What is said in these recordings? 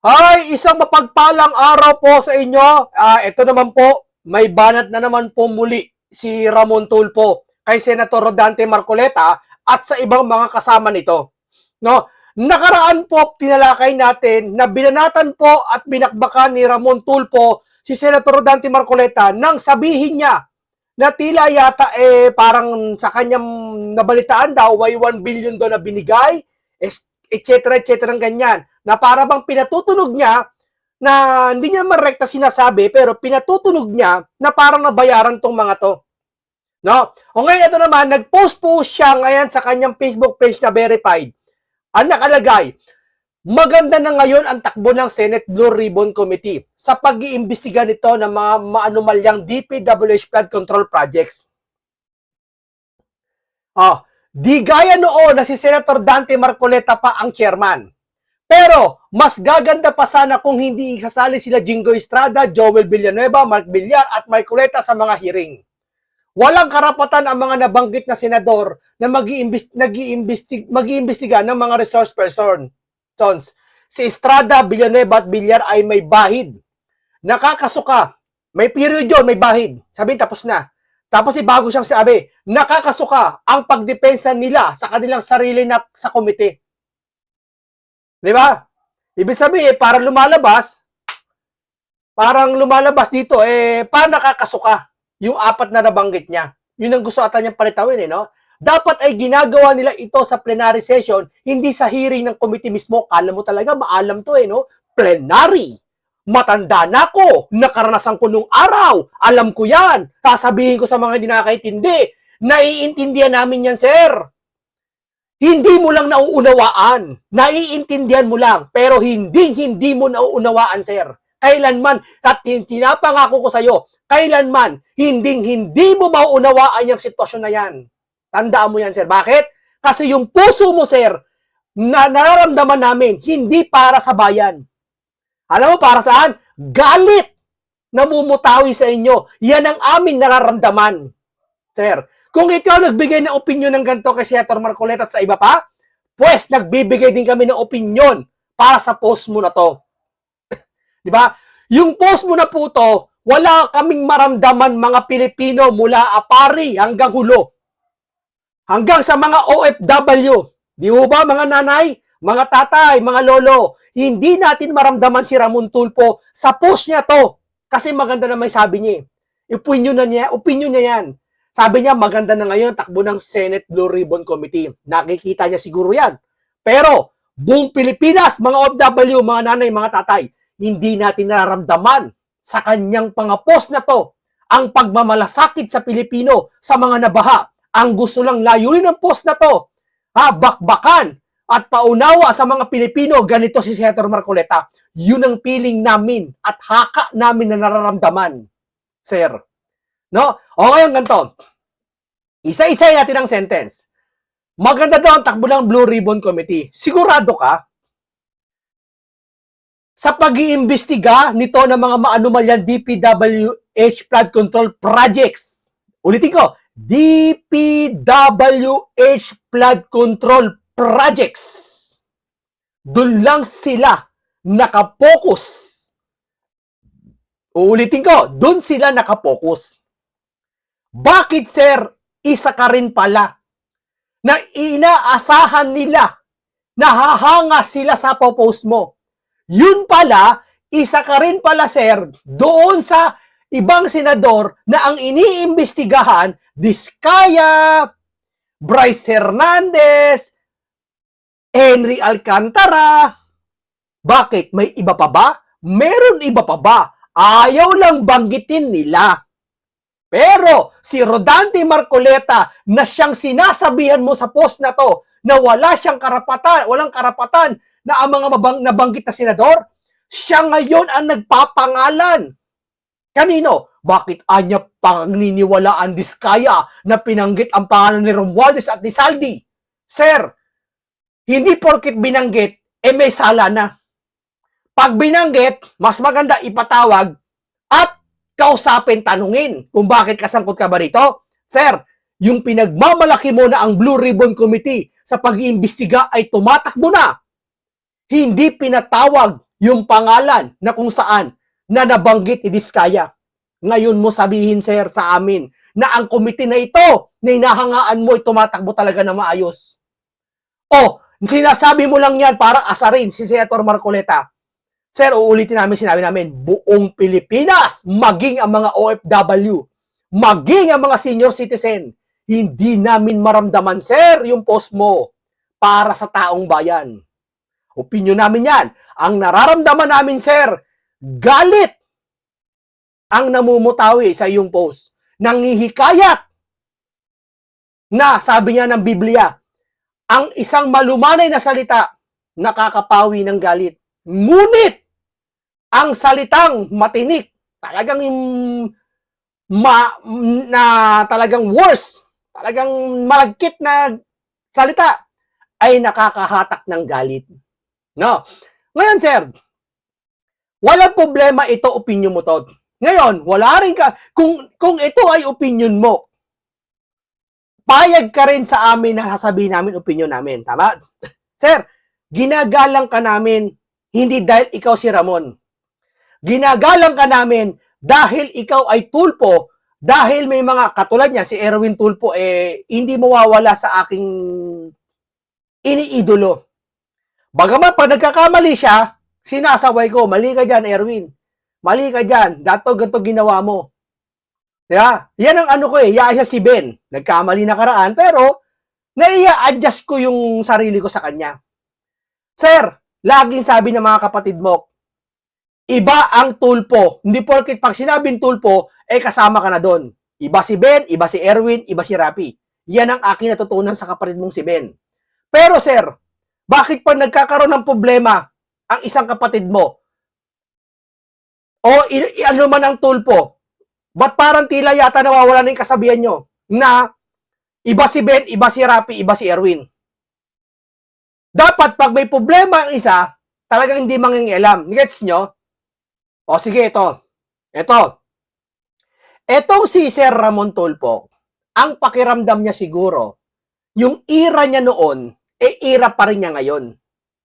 Ay, isang mapagpalang araw po sa inyo. Ah, ito naman po, may banat na naman po muli si Ramon Tulfo kay Senator Rodante Marcoleta at sa ibang mga kasama nito. No, nakaraan po tinalakay natin na binanatan po at binakbakan ni Ramon Tulfo si Senator Rodante Marcoleta nang sabihin niya na tila yata eh parang sa kanyang nabalitaan daw may 1 billion doon na binigay, es- et cetera, et cetera, ganyan. Na para bang pinatutunog niya na hindi niya man rekta sinasabi pero pinatutunog niya na parang nabayaran tong mga to. No? O ngayon ito naman, nag-post po siya ngayon sa kanyang Facebook page na verified. Ang nakalagay, maganda na ngayon ang takbo ng Senate Blue Ribbon Committee sa pag-iimbestiga nito ng mga maanumalyang DPWH flood control projects. Ah, di gaya noon na si Senator Dante Marcoleta pa ang chairman. Pero, mas gaganda pa sana kung hindi isasali sila Jingo Estrada, Joel Villanueva, Mark Villar at Marcoleta sa mga hearing. Walang karapatan ang mga nabanggit na senador na mag-iimbestiga mag ng mga resource person. Sons. Si Estrada, Villanueva at Villar ay may bahid. Nakakasuka. May period yun, may bahid. Sabihin, tapos na. Tapos ibago siyang sabi, nakakasuka ang pagdepensa nila sa kanilang sarili na sa komite. Di ba? Ibig sabihin, para lumalabas, parang lumalabas dito, eh, paano nakakasuka yung apat na nabanggit niya? Yun ang gusto ata niyang palitawin, eh, no? Dapat ay ginagawa nila ito sa plenary session, hindi sa hearing ng committee mismo. Kala mo talaga, maalam to, eh, no? Plenary! Matanda na ako, nakaranasan ko nung araw, alam ko yan, sasabihin ko sa mga hindi nakakaintindi, naiintindihan namin yan, sir. Hindi mo lang nauunawaan. Naiintindihan mo lang. Pero hindi, hindi mo nauunawaan, sir. Kailanman, at tin- tinapangako ko sa'yo, kailanman, hindi, hindi mo mauunawaan yung sitwasyon na yan. Tandaan mo yan, sir. Bakit? Kasi yung puso mo, sir, na nararamdaman namin, hindi para sa bayan. Alam mo para saan? Galit! Namumutawi sa inyo. Yan ang amin nararamdaman. Sir, kung ikaw nagbigay ng opinion ng ganito kay Senator Marcoleta sa iba pa, pues nagbibigay din kami ng opinion para sa post mo na to. Di ba? Yung post mo na po to, wala kaming maramdaman mga Pilipino mula apari hanggang hulo. Hanggang sa mga OFW. Di ba mga nanay, mga tatay, mga lolo, hindi natin maramdaman si Ramon Tulfo sa post niya to. Kasi maganda na may sabi niya. eh. Opinion na niya, opinion niya yan. Sabi niya, maganda na ngayon takbo ng Senate Blue Ribbon Committee. Nakikita niya siguro yan. Pero, buong Pilipinas, mga OFW, mga nanay, mga tatay, hindi natin nararamdaman sa kanyang pangapos na to ang pagmamalasakit sa Pilipino sa mga nabaha. Ang gusto lang layunin ng post na to, ha, bakbakan at paunawa sa mga Pilipino, ganito si Senator Marcoleta. Yun ang feeling namin at haka namin na nararamdaman, sir. No? O ngayon ganito. Isa-isay natin ang sentence. Maganda daw ang takbo ng Blue Ribbon Committee. Sigurado ka? Sa pag-iimbestiga nito ng mga maanumalyan DPWH flood control projects. Ulitin ko, DPWH flood control projects. Doon lang sila nakapokus. Uulitin ko, doon sila nakapokus. Bakit sir, isa ka rin pala na inaasahan nila na hahanga sila sa popost mo. Yun pala, isa ka rin pala sir doon sa ibang senador na ang iniimbestigahan, Diskaya, Bryce Hernandez, Henry Alcantara. Bakit? May iba pa ba? Meron iba pa ba? Ayaw lang banggitin nila. Pero si Rodante Marcoleta na siyang sinasabihan mo sa post na to na wala siyang karapatan, walang karapatan na ang mga mabang, nabanggit na senador, siya ngayon ang nagpapangalan. Kanino? Bakit anya pangniniwalaan diskaya na pinanggit ang pangalan ni Romualdez at ni Saldi? Sir, hindi porkit binanggit, eh may sala na. Pag binanggit, mas maganda ipatawag at kausapin, tanungin kung bakit kasangkot ka ba rito. Sir, yung pinagmamalaki mo na ang Blue Ribbon Committee sa pag-iimbestiga ay tumatakbo na. Hindi pinatawag yung pangalan na kung saan na nabanggit ni Diskaya. Ngayon mo sabihin, sir, sa amin na ang komite na ito na inahangaan mo ay tumatakbo talaga na maayos. O, sinasabi mo lang yan para asarin si Senator Marcoleta. Sir, uulitin namin sinabi namin, buong Pilipinas, maging ang mga OFW, maging ang mga senior citizen, hindi namin maramdaman, sir, yung post mo para sa taong bayan. Opinyon namin yan. Ang nararamdaman namin, sir, galit ang namumutawi sa iyong post. Nangihikayat na, sabi niya ng Biblia, ang isang malumanay na salita nakakapawi ng galit. Ngunit, ang salitang matinik, talagang yung ma, na talagang worse, talagang malagkit na salita, ay nakakahatak ng galit. No? Ngayon, sir, walang problema ito, opinion mo to. Ngayon, wala rin ka, kung, kung ito ay opinion mo, payag ka rin sa amin na sasabihin namin opinion namin. Tama? Sir, ginagalang ka namin hindi dahil ikaw si Ramon. Ginagalang ka namin dahil ikaw ay tulpo, dahil may mga katulad niya, si Erwin Tulpo, eh, hindi mawawala sa aking iniidolo. Bagaman pag nagkakamali siya, sinasaway ko, mali ka dyan, Erwin. Mali ka dyan, dato ganito ginawa mo. Yeah, yan ang ano ko eh, yaya si Ben. Nagkamali na karaan, pero naiya-adjust ko yung sarili ko sa kanya. Sir, laging sabi ng mga kapatid mo, iba ang tulpo. Hindi porkit pag sinabing tulpo, eh kasama ka na doon. Iba si Ben, iba si Erwin, iba si Rapi. Yan ang aking natutunan sa kapatid mong si Ben. Pero sir, bakit pag nagkakaroon ng problema ang isang kapatid mo, o ano man ang tulpo, ba't parang tila yata nawawala na yung kasabihan nyo na iba si Ben, iba si Rapi, iba si Erwin. Dapat pag may problema ang isa, talagang hindi mangingialam. Gets nyo? O sige, ito. Ito. Etong si Sir Ramon Tulpo, ang pakiramdam niya siguro, yung ira niya noon, eh ira pa rin niya ngayon.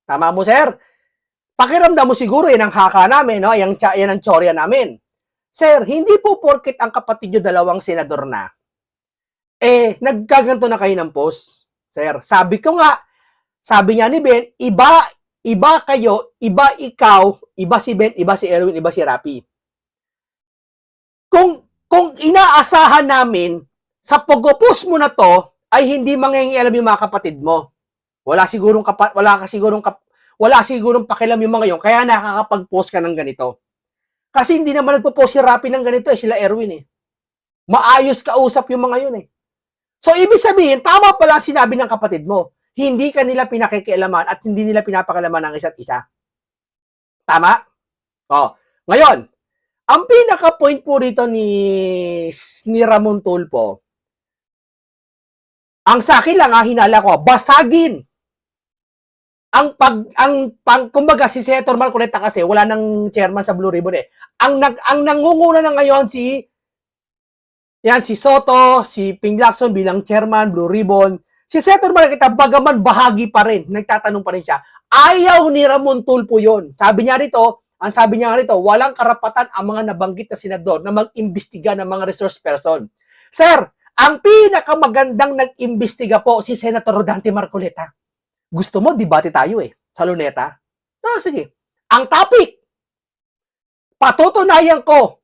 Tama mo, sir? Pakiramdam mo siguro, yan ang haka namin, no? Yan, yan ang tsorya namin. Sir, hindi po porkit ang kapatid nyo dalawang senador na, eh, nagkaganto na kayo ng post. Sir, sabi ko nga, sabi niya ni Ben, iba, iba kayo, iba ikaw, iba si Ben, iba si Erwin, iba si Rapi. Kung, kung inaasahan namin, sa pag-post mo na to, ay hindi mangingialam yung mga kapatid mo. Wala sigurong kapa, wala ka sigurong kap, wala sigurong pakialam yung mga yon kaya nakakapag-post ka ng ganito. Kasi hindi naman nagpo-post si Rapi ng ganito eh, sila Erwin eh. Maayos kausap yung mga yun eh. So, ibig sabihin, tama pala sinabi ng kapatid mo. Hindi ka nila pinakikialaman at hindi nila pinapakalaman ng isa't isa. Tama? Oh. Ngayon, ang pinaka-point po rito ni, ni Ramon Tulpo, ang sa akin lang ha, hinala ko, basagin ang pag ang pang kumbaga si Senator Marcoleta kasi wala nang chairman sa Blue Ribbon eh. Ang nag ang nangunguna na ngayon si yan si Soto, si Ping Lacson bilang chairman Blue Ribbon. Si Senator Marcoleta bagaman bahagi pa rin, nagtatanong pa rin siya. Ayaw ni Ramon Tulpo 'yon. Sabi niya rito, ang sabi niya rito, walang karapatan ang mga nabanggit na senador na mag-imbestiga ng mga resource person. Sir, ang pinakamagandang nag-imbestiga po si Senator Rodante Marcoleta. Gusto mo, debate tayo eh, sa luneta? Ah, sige. Ang topic, patutunayan ko,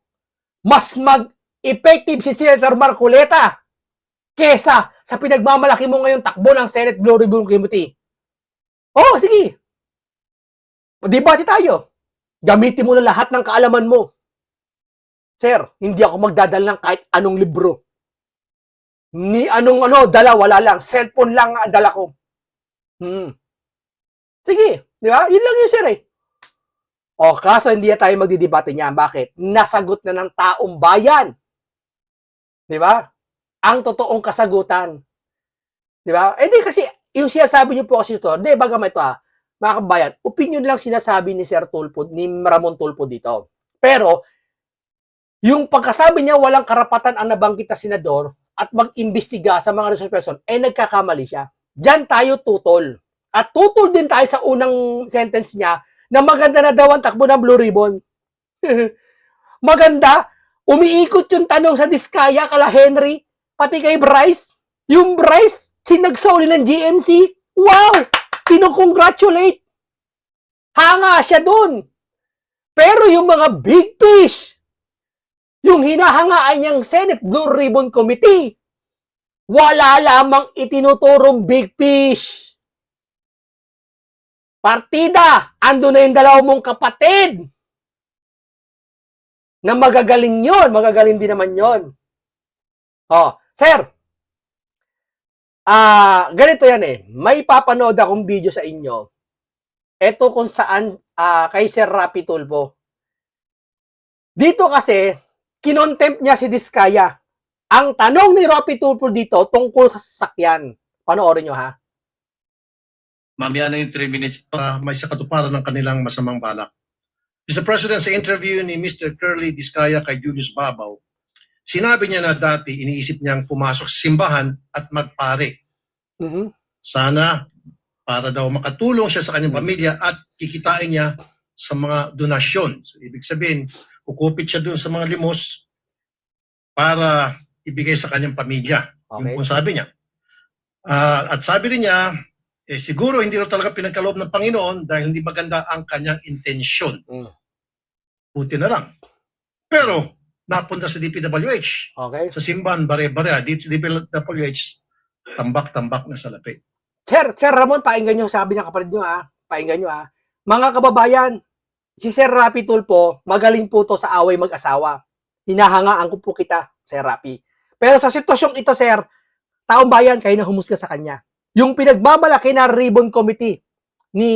mas mag-effective si Senator Marcoleta kesa sa pinagmamalaki mo ngayon takbo ng Senate Blue Ribbon Committee. Oh, sige. Debate tayo. Gamitin mo na lahat ng kaalaman mo. Sir, hindi ako magdadala ng kahit anong libro. Ni anong ano, dala, wala lang. Cellphone lang ang dala ko. Hmm. Sige, di ba? Yun lang yun, sir eh. O, kaso hindi tayo magdidebate niyan. Bakit? Nasagot na ng taong bayan. Di ba? Ang totoong kasagutan. Di ba? Eh di kasi, yung sinasabi niyo po kasi ito, di, bagam ito ah, mga kabayan, opinion lang sinasabi ni Sir Tulpo, ni Ramon Tulpo dito. Pero, yung pagkasabi niya walang karapatan ang nabanggit na senador at mag-imbestiga sa mga resource person, eh nagkakamali siya. Diyan tayo tutol. At tutol din tayo sa unang sentence niya na maganda na daw ang takbo ng Blue Ribbon. maganda. Umiikot yung tanong sa Diskaya kala Henry, pati kay Bryce. Yung Bryce, sinagsoli ng GMC. Wow! Pinukongratulate. Hanga siya dun. Pero yung mga big fish, yung hinahangaan niyang Senate Blue Ribbon Committee, wala lamang itinuturong big fish. Partida, ando na yung dalawa mong kapatid. Na magagaling yon, magagaling din naman yon. Oh, sir. Ah, ganito yan eh. May papanood akong video sa inyo. Ito kung saan ah, kay Sir Rapi Tulfo. Dito kasi, kinontempt niya si Diskaya. Ang tanong ni Rapi Tulfo dito tungkol sa sasakyan. Panoorin nyo ha. mamaya na yung 3 minutes para may sa katuparan ng kanilang masamang balak. Mr. President, sa interview ni Mr. Curly Discaya kay Julius Babaw, sinabi niya na dati iniisip niyang pumasok sa simbahan at magpare. Mhm. Sana para daw makatulong siya sa kanyang pamilya at kikitain niya sa mga donasyon. So, ibig sabihin, kukupit siya doon sa mga limos para ibigay sa kanyang pamilya. Okay. Yung kung sabi niya. Ah, at sabi rin niya, eh, siguro hindi raw talaga pinagkaloob ng Panginoon dahil hindi maganda ang kanyang intensyon. Mm. Buti na lang. Pero, napunta sa DPWH, Okay. sa simbahan, bare-bare, dito sa DPWH, tambak-tambak na sa lapit. Sir, Sir Ramon, painggan nyo, sabi niya kapatid nyo ha. Painggan nyo ha. Mga kababayan, si Sir Rapi Tulpo, magaling po to sa away mag-asawa. Hinahangaan ko po kita, Sir Rapi. Pero sa sitwasyong ito, Sir, taong bayan, kayo na humusga sa kanya. Yung pinagmamalaki na Ribbon Committee ni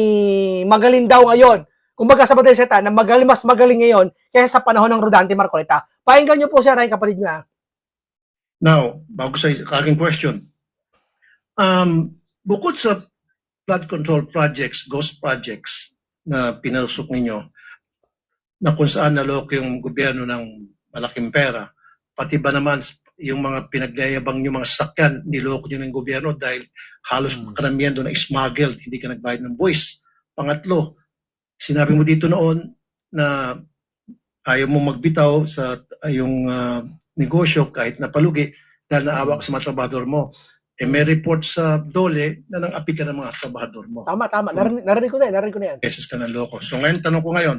magaling daw ngayon, kumbaga sa madaling salita, na magaling, mas magaling ngayon kaysa sa panahon ng Rodante Marcoleta. Painggan nyo po, Sir, ay kapatid nyo ha. Now, bago sa aking question, um, bukod sa flood control projects, ghost projects na pinasok ninyo, na kung saan naloko yung gobyerno ng malaking pera, pati ba naman yung mga pinagyayabang nyo mga sasakyan, niloko nyo ng gobyerno dahil halos Hmm. karamihan doon na smuggled, hindi ka nagbayad ng buwis. Pangatlo, sinabi mo dito noon na ayaw mo magbitaw sa yung ah, negosyo kahit napalugi dahil naawa ka sa mga trabahador mo. Eh may report sa DOLE na nang-api ka ng mga trabahador mo. Tama, tama. Narinig, narinig ko na yan, narinig ko na yan. Beses ka ng loko. So ngayon, tanong ko ngayon,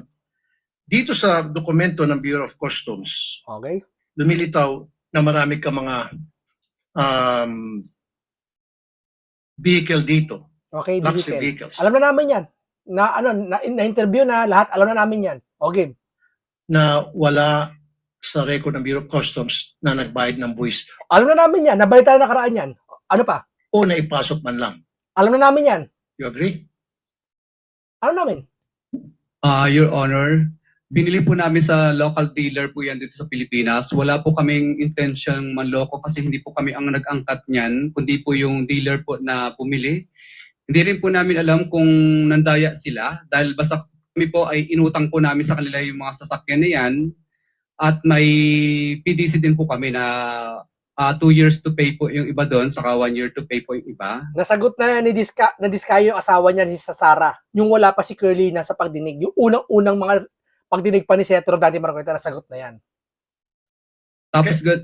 dito sa dokumento ng Bureau of Customs, Okay? lumilitaw na marami ka mga um, vehicle dito, Okay, vehicle. vehicles, Alam na namin yan. Na ano, na, na interview na lahat, alam na namin yan. Okay. na wala sa record ng Bureau of Customs na nagbayad ng buwis Alam na namin yan. Nabalita na nakaraan yan. Ano pa? o naipasok man lang. Alam na namin yan. You agree? Alam namin. Ah, Your Honor, binili po namin sa local dealer po yan dito sa Pilipinas. Wala po kaming intention manloko kasi hindi po kami ang nag-angkat niyan, kundi po yung dealer po na pumili. Hindi rin po namin alam kung nandaya sila dahil basta kami po ay inutang po namin sa kanila yung mga sasakyan na yan at may PDC din po kami na ah, two years to pay po yung iba doon, saka one year to pay po yung iba. Nasagot na ni Diska, na yung asawa niya si Sara. Yung wala pa si Curly na sa pagdinig. Yung unang-unang mga pagdinig pa ni Setro Dante Marcoleta, nasagot na yan. Tapos, good.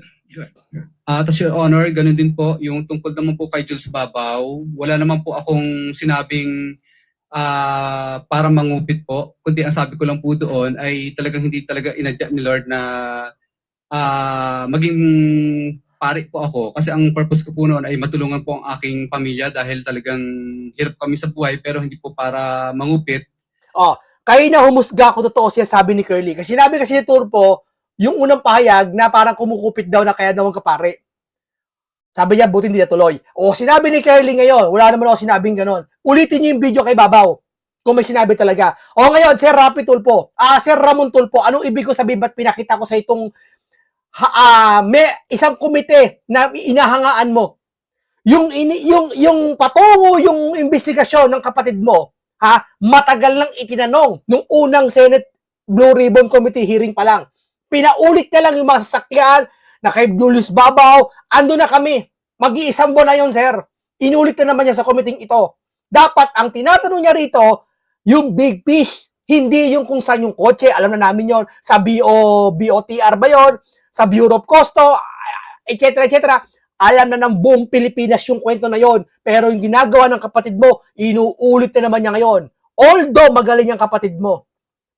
Ah, tapos your honor, ganun din po, yung tungkol naman po kay Jules Babaw, wala naman po akong sinabing ah, para mangupit po, kundi ang sabi ko lang po doon ay talagang hindi talaga inadya ni Lord na ah, maging pari po ako kasi ang purpose ko po noon ay matulungan po ang aking pamilya dahil talagang hirap kami sa buhay pero hindi po para mangupit. Kayo na humusga ko totoo siya sabi ni Curly. Kasi sinabi kasi ni Turpo, yung unang pahayag na parang kumukupit daw na kaya daw ang kapare. Sabi niya, buti hindi natuloy. O sinabi ni Curly ngayon, wala naman ako sinabing ganon. Ulitin niyo yung video kay Babaw. Kung may sinabi talaga. O ngayon, Sir Rapi Tulpo, ah, Sir Ramon Tulpo, anong ibig ko sabihin ba't pinakita ko sa itong ha, ah, may isang komite na inahangaan mo? Yung, ini, yung, yung patungo, yung investigasyon ng kapatid mo, ha, matagal nang itinanong nung unang Senate Blue Ribbon Committee hearing pa lang. Pinaulit na lang yung mga sasakyan na kay Julius Babaw, ando na kami. Mag-iisang buwan na yun, sir. Inulit na naman niya sa committee ito. Dapat ang tinatanong niya rito, yung big fish. Hindi yung kung saan yung kotse, alam na namin yon sa BO, BOTR ba yon sa Bureau of Custo, etc. etc. Alam na ng buong Pilipinas yung kwento na yon. Pero yung ginagawa ng kapatid mo, inuulit na naman niya ngayon. Although magaling ang kapatid mo,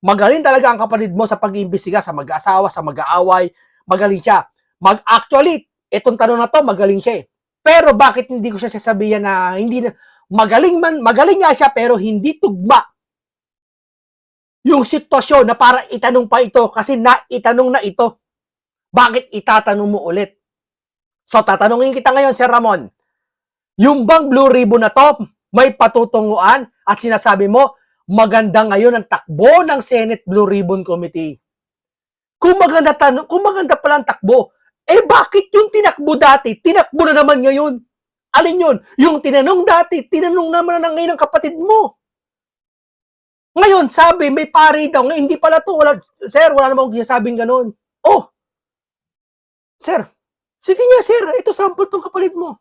magaling talaga ang kapatid mo sa pag-iimbestiga sa mag-asawa, sa mag-aaway, magaling siya. Mag actually, itong tanong na to, magaling siya eh. Pero bakit hindi ko siya sasabihan na hindi na magaling man, magaling nga siya pero hindi tugma yung sitwasyon na para itanong pa ito kasi na itanong na ito. Bakit itatanong mo ulit? So tatanungin kita ngayon, Sir Ramon. Yung bang Blue Ribbon na to, may patutunguan at sinasabi mo, maganda ngayon ang takbo ng Senate Blue Ribbon Committee. Kung maganda, tanong, kung maganda pala ang takbo, eh bakit yung tinakbo dati, tinakbo na naman ngayon? Alin yun? Yung tinanong dati, tinanong naman na ngayon ng kapatid mo. Ngayon, sabi, may pari daw. Ngayon, hindi pala to. Wala, sir, wala namang sinasabing ganun. Oh, sir, sige nga, sir. Ito sample tong kapalit mo.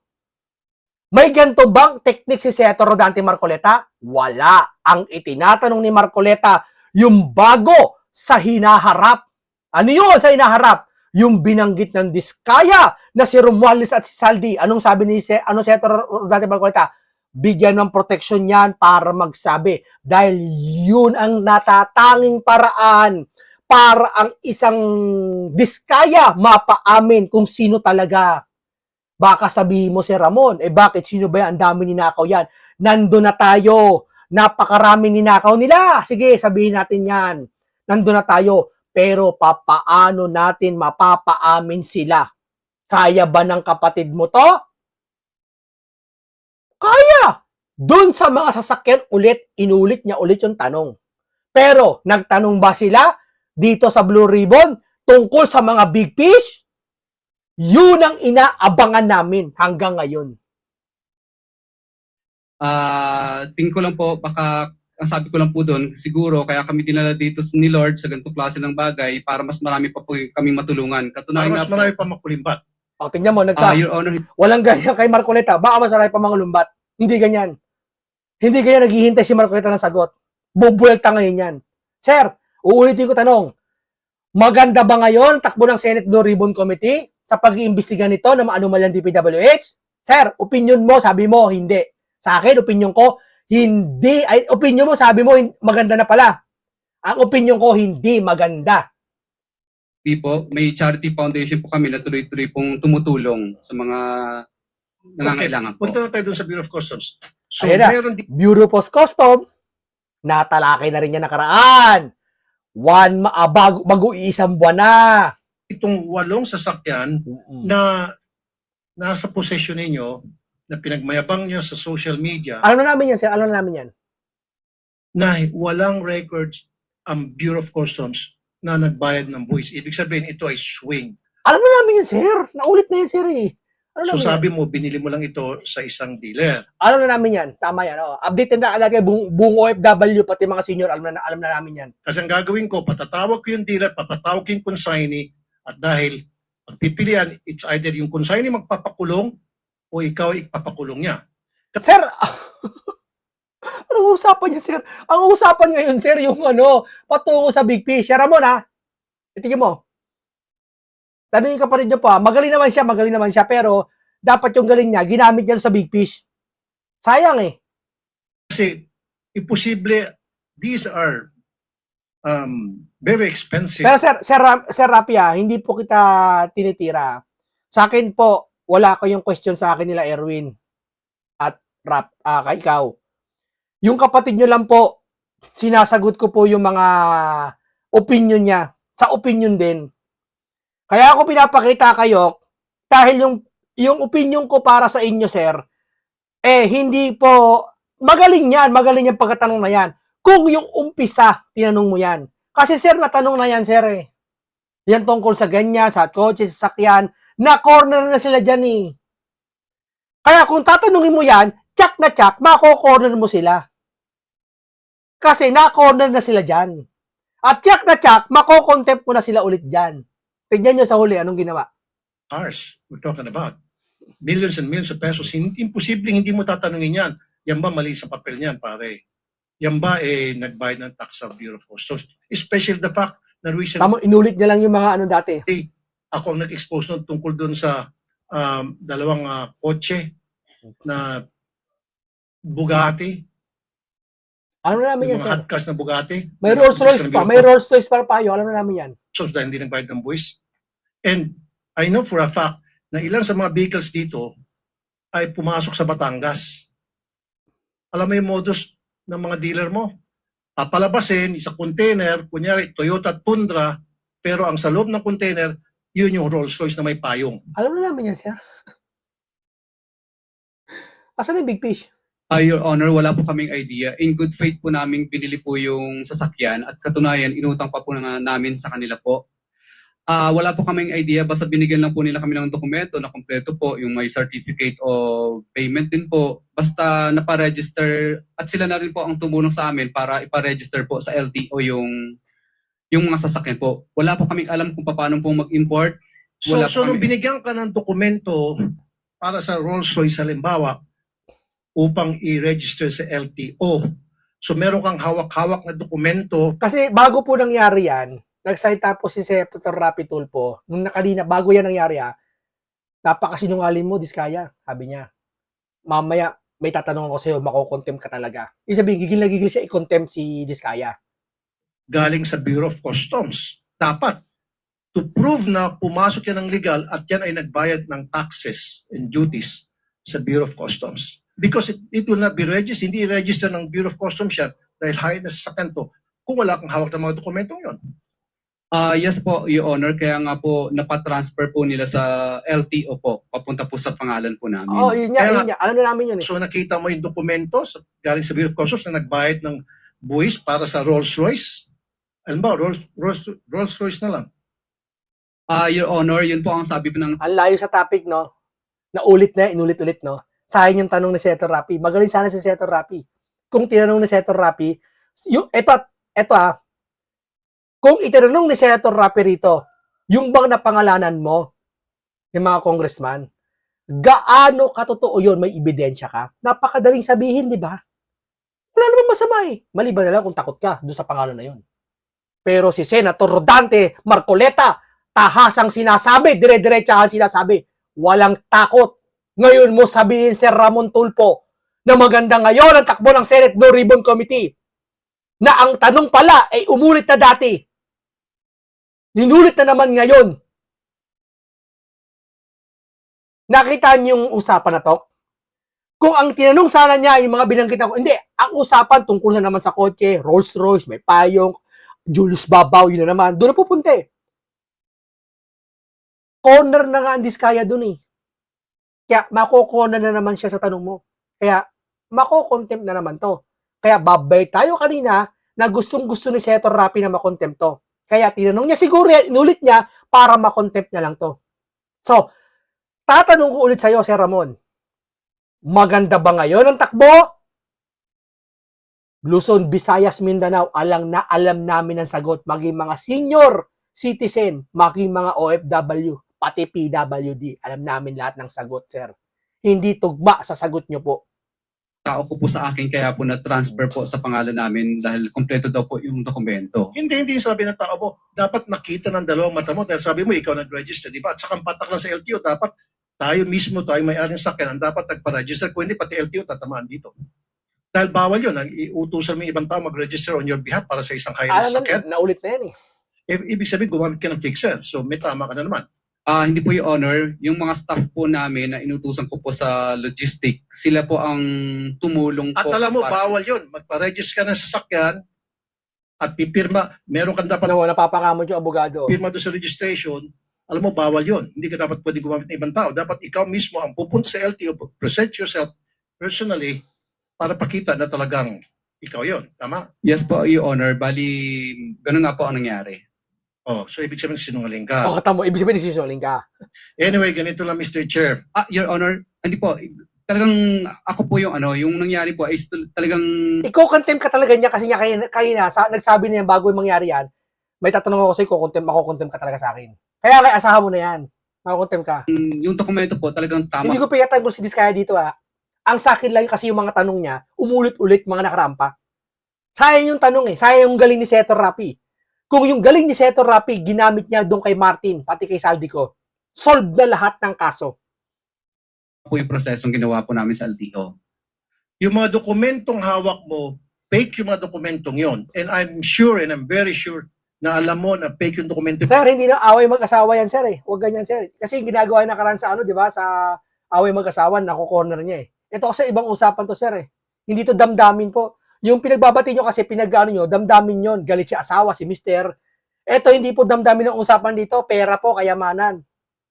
May ganito bang technique si Senator Rodante Marcoleta? Wala. Ang itinatanong ni Marcoleta, yung bago sa hinaharap. Ano yun sa hinaharap? Yung binanggit ng diskaya na si Romualdez at si Saldi. Anong sabi ni Se, ano Senator Rodante Marcoleta? Bigyan ng proteksyon yan para magsabi. Dahil yun ang natatanging paraan para ang isang diskaya mapaamin kung sino talaga. Baka sabihin mo si Ramon, eh bakit sino ba yan? Ang dami ninakaw yan. Nando na tayo. Napakarami ninakaw nila. Sige, sabihin natin yan. Nando na tayo. Pero papaano natin mapapaamin sila? Kaya ba ng kapatid mo to? Kaya! Doon sa mga sasakyan ulit, inulit niya ulit yung tanong. Pero, nagtanong ba sila dito sa Blue Ribbon tungkol sa mga big fish? Yun ang inaabangan namin hanggang ngayon. Ah, tingin ko lang po, baka ang sabi ko lang po doon, siguro kaya kami dinala dito ni Lord sa ganitong klase ng bagay para mas marami pa po kami matulungan. Para Katunayan mas nga po, marami pa makulimbat. O, tingnan mo, ah, nagka, Your Honor, walang ganyan kay Marcoleta. Baka masarap pa mga lumbat. Hindi ganyan. Hindi ganyan naghihintay si Marcoleta ng sagot. Bubuelta ngayon yan. Sir, uulitin ko tanong. Maganda ba ngayon takbo ng Senate Blue Ribbon Committee sa pag-iimbestiga nito ng mga anomalyang DPWH? Sir, opinion mo, sabi mo, hindi. Sa akin, opinion ko, hindi. Ay, opinion mo, sabi mo, maganda na pala. Ang opinion ko, hindi maganda. di po, may charity foundation po kami na tuloy-tuloy pong tumutulong sa mga nangangailangan po. Punta na tayo dun sa Bureau of Customs. So, Ayan na. meron di- Bureau Post Custom, natalakay na rin niya nakaraan. One, ma- ah, bago, bago isang buwan na. Itong walong sasakyan Mm-mm. na nasa posesyon ninyo, na pinagmayabang nyo sa social media, Alam na namin yan, sir. Alam na namin yan. na walang records ang Bureau of Customs na nagbayad ng buwis. Ibig sabihin, ito ay swing. Alam na namin yan, sir. Naulit na yan, sir, eh. Alam So namin sabi yan. mo, binili mo lang ito sa isang dealer. Alam na namin yan. Tama yan. Oh. Update na agad buong, buong OFW, pati mga senior, alam na, alam na namin yan. Kasi ang gagawin ko, patatawag ko yung dealer, patatawag ko yung consignee, at dahil pagpipilian, it's either yung consignee magpapakulong o ikaw ay ipapakulong niya. Sir, anong usapan niya, sir? Ang usapan ngayon, sir, yung ano, patungo sa Big Fish. Sir Ramon, ha? Itigin mo. Tanungin ka pa rin niyo po, ha? Magaling naman siya, magaling naman siya, pero dapat yung galing niya, ginamit niya sa Big Fish. Sayang eh. Kasi, imposible, these are um, very expensive. Pero sir, sir, sir Rapi, ha, hindi po kita tinitira. Sa akin po, wala ko yung question sa akin nila Erwin at Rap, ah, kay ikaw. Yung kapatid nyo lang po, sinasagot ko po yung mga opinion niya. Sa opinion din. Kaya ako pinapakita kayo, dahil yung, yung opinion ko para sa inyo, sir, eh, hindi po, magaling yan, magaling yung pagkatanong na yan. Kung yung umpisa, tinanong mo yan. Kasi sir, natanong na yan, sir eh. Yan tungkol sa ganyan, sa kotse, sa sakyan, na corner na sila dyan eh. Kaya kung tatanungin mo yan, tsak na tsak, mako-corner mo sila. Kasi na-corner na sila dyan. At tsak na tsak, mako-contempt mo na sila ulit dyan. Tignan nyo sa huli, anong ginawa? cars we're talking about. Millions and millions of pesos. Hindi, imposibleng hindi mo tatanungin yan. Yan ba mali sa papel niyan, pare? Yan ba eh nagbayad ng tax sa Bureau of Customs? Especially the fact na recently Tamo, inulit niya lang yung mga ano dati. ako ang nag-expose nun tungkol dun sa um, dalawang ah, kotse na Bugatti, Alam na namin yan, yung mga sir. hot cars na Bugatti. May Rolls Royce pa. May Rolls Royce pa tayo. Alam na namin yan. Customs dahil hindi nagbayad ng buwis. And I know for a fact na ilan sa mga vehicles dito ay pumasok sa Batangas. Alam mo yung modus ng mga dealer mo? Papalabasin sa container, kunyari Toyota Tundra, pero ang sa loob ng container, yun yung Rolls Royce na may payong. Alam na namin yan, sir. Asan yung big fish? Ah, Your Honor, wala po kaming idea. In good faith po namin binili po yung sasakyan at katunayan, inutang pa po na namin sa kanila po. Ah, wala po kaming idea, basta binigyan lang po nila kami ng dokumento na kompleto po, yung may certificate of payment din po. Basta naparegister at sila na rin po ang tumulong sa amin para iparegister po sa LTO yung yung mga sasakyan po. Wala po kaming alam kung paano po mag-import. So, Wala so pa nung kami. binigyan ka ng dokumento para sa Rolls Royce halimbawa upang i-register sa LTO, so meron kang hawak-hawak na dokumento Kasi bago po nangyari yan, nag-sign tapos si Senator Rapi Tulfo, nung nakalina, bago yan nangyari ha, napakasinungaling mo, Diskaya, sabi niya. Mamaya, may tatanong ako sa'yo, makokontem ka talaga. Ibig sabihin, gigil na gigil siya i-contempt si Diskaya. galing sa Bureau of Customs. Dapat, to prove na pumasok yan ng legal at yan ay nagbayad ng taxes and duties sa Bureau of Customs. Because it, it will not be registered, hindi i-register ng Bureau of Customs yan dahil high na sa to kung wala kang hawak ng mga dokumentong yon. Ah, yes po, Your Honor, kaya nga po napatransfer po nila sa LTO po, papunta po sa pangalan po namin. Oo, oh, yun niya, Kaya yun niya. Alam na namin yun eh. So nakita mo yung dokumento sa, galing sa Bureau of Customs na nagbayad ng buwis para sa Rolls Royce. Alam ba, Rolls, Rolls, Rolls Royce na lang. Ah, Your Honor, yun po ang sabi po ng Ang layo sa topic, no? Naulit na, inulit-ulit, no? Sayang yung tanong ni Senator Rapi. Magaling sana si Senator Rapi. Kung tinanong ni Senator Rapi, yung, eto, eto ah, kung itinanong ni Senator Rapi rito, yung bang napangalanan mo, yung mga congressman, gaano katotoo yun, may ebidensya ka? Napakadaling sabihin, di ba? Wala namang masama eh. Maliban na lang kung takot ka doon sa pangalan na yun. Pero si Senator Rodante Marcoleta, tahasang sinasabi, dire-diretsahan sinasabi, walang takot. Ngayon mo sabihin, Sir Ramon Tulpo, na maganda ngayon ang takbo ng Senate Blue Ribbon Committee, na ang tanong pala ay umulit na dati. Ninulit na naman ngayon. Nakita niyo yung usapan na to? Kung ang tinanong sana niya, yung mga binanggit ako, hindi, ang usapan tungkol na naman sa kotse, Rolls Royce, may payong, Julius Babaw, yun na naman, doon na pupunta eh. Corner na nga ang diskaya doon eh. Kaya mako-corner na naman siya sa tanong mo. Kaya mako-contempt na naman to. Kaya babay tayo kanina na gustong gusto ni Senator Rapi na makontempt to. Kaya tinanong niya siguro inulit niya para makontempt niya lang to. So, tatanong ko ulit sa'yo, Sir Ramon. Maganda ba ngayon ang takbo? Luzon, Visayas, Mindanao, alang na alam namin ang sagot. Maging mga senior citizen, maging mga OFW, pati PWD. Alam namin lahat ng sagot, sir. Hindi tugma sa sagot nyo po. Tao ko po sa akin kaya po na-transfer po sa pangalan namin dahil kompleto daw po yung dokumento. Hindi, hindi sabi ng tao mo, dapat nakita ng dalawang mata mo dahil sabi mo ikaw nag-register, di ba? At saka ang patak lang sa LTO, dapat tayo mismo, tayo may-ari ng sakyan, ang dapat nagpa-register. Kung hindi, pati LTO tatamaan dito. Dahil bawal yun, ang iutusan mo yung ibang tao mag-register on your behalf para sa isang kaya Alam ng sakyan. na, naulit na yan eh. I- ibig sabihin, gumamit ka ng fixer. So may tama ka na naman. Ah, hindi po yung honor, yung mga staff po namin na inutusan ko po sa logistic, sila po ang tumulong At po. alam mo, para- bawal yun. Magpa-register ka ng sasakyan at pipirma, meron kang dapat No, napapakamot yung abogado. pirma doon sa registration, alam mo, bawal yun. Hindi ka dapat pwede gumamit ng ibang tao. Dapat ikaw mismo ang pupunta sa LTO, present yourself personally para pakita na talagang ikaw yon Tama? Yes po, yung honor. Bali, ganun nga po ang nangyari. Oh, so ibig sabihin sinungaling ka. O, tamo, ibig sabihin decisioning ka. Anyway, ganito lang Mr. Chair. Ah, your honor, hindi po. Talagang ako po yung ano, yung nangyari po ay tul- talagang Ikaw contempt ka talaga niya kasi niya kanina, kanina sa, nagsabi niya bago yung mangyari yan, may tatanong ako sa'yo, kukontempt, makukontempt ka talaga sa akin. Kaya kay asahan mo na yan. Makukontempt ka. mm, yung dokumento po talagang tama. Hindi ko pinatanggal si Diskaya dito ha. Ang sa akin lang kasi yung mga tanong niya, umulit-ulit mga nakarampa. Sayang yung tanong eh. Sayang yung galing ni Senator Rapi. Kung yung galing ni Senator Rapi, ginamit niya doon kay Martin, pati kay Saldico, solve na lahat ng kaso. po yung prosesong ginawa po namin sa LTO. Yung mga dokumentong hawak mo, fake yung mga dokumentong yon. And I'm sure and I'm very sure na alam mo na fake yung dokumento. Sir, hindi na away mag-asawa yan, sir eh. Huwag ganyan, sir. Kasi yung ginagawa na karan sa ano, di ba, sa away mag-asawa, nako-corner niya eh. Ito kasi ibang usapan to, sir eh. Hindi to damdamin po. Yung pinagbabati nyo kasi pinag-ano nyo, damdamin yon galit si asawa, si mister. Ito, hindi po damdamin ng usapan dito, pera po, kayamanan.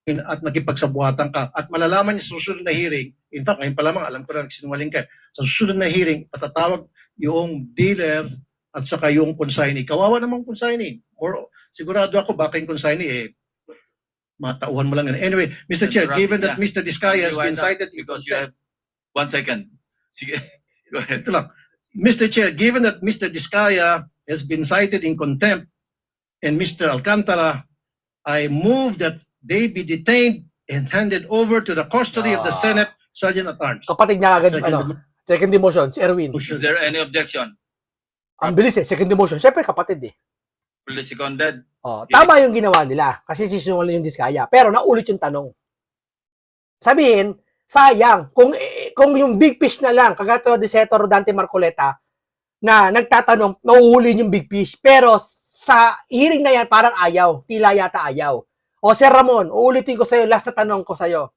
at nakipagsabuhatan ka at malalaman niya sa susunod na hearing, in fact, ngayon pa lamang, alam ko na nagsinungaling ka, sa susunod na hearing, patatawag yung dealer at saka yung consignee. Kawawa namang consignee. Or, sigurado ako, baka yung consignee, eh, matauhan mo lang yun. Anyway, Mr. Chair, given that yeah. Mr. Diskaya has been cited Because you have one second. Sige, go ahead. Ito lang. Mr. Chair, given that Mr. Diskaya has been cited in contempt and Mr. Alcantara, I move that they be detained and handed over to the custody of the Ah. Senate Sergeant at Arms. Kapatid niya agad, Second ano, second demotion, si Erwin. Is there any objection? Ang bilis eh, second demotion. Siyempre, kapatid eh. Fully seconded. Oh, tama yung ginawa nila kasi sisinungaling yung diskaya. Pero naulit yung tanong. Sabihin, sayang kung kung yung big fish na lang, kagato ni Senator Dante Marcoleta na nagtatanong, nauhuli yung big fish. Pero sa hearing na yan, parang ayaw. Tila yata ayaw. O Sir Ramon, uulitin ko sa'yo, last na tanong ko sa'yo.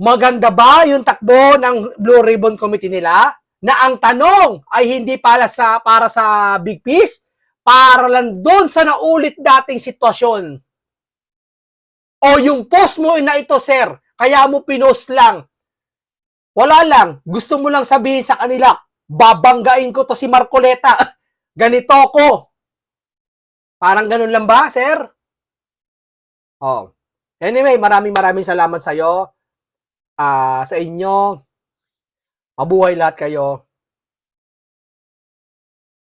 Maganda ba yung takbo ng Blue Ribbon Committee nila na ang tanong ay hindi para sa para sa big fish, para lang doon sa naulit dating sitwasyon. O yung post mo na ito, sir, kaya mo pinost lang. Wala lang, gusto mo lang sabihin sa kanila, babanggain ko to si Marcoleta. Ganito ko. Parang ganun lang ba, sir? Oh. Anyway, maraming maraming salamat sa iyo. Ah, sa inyo. Mabuhay lahat kayo.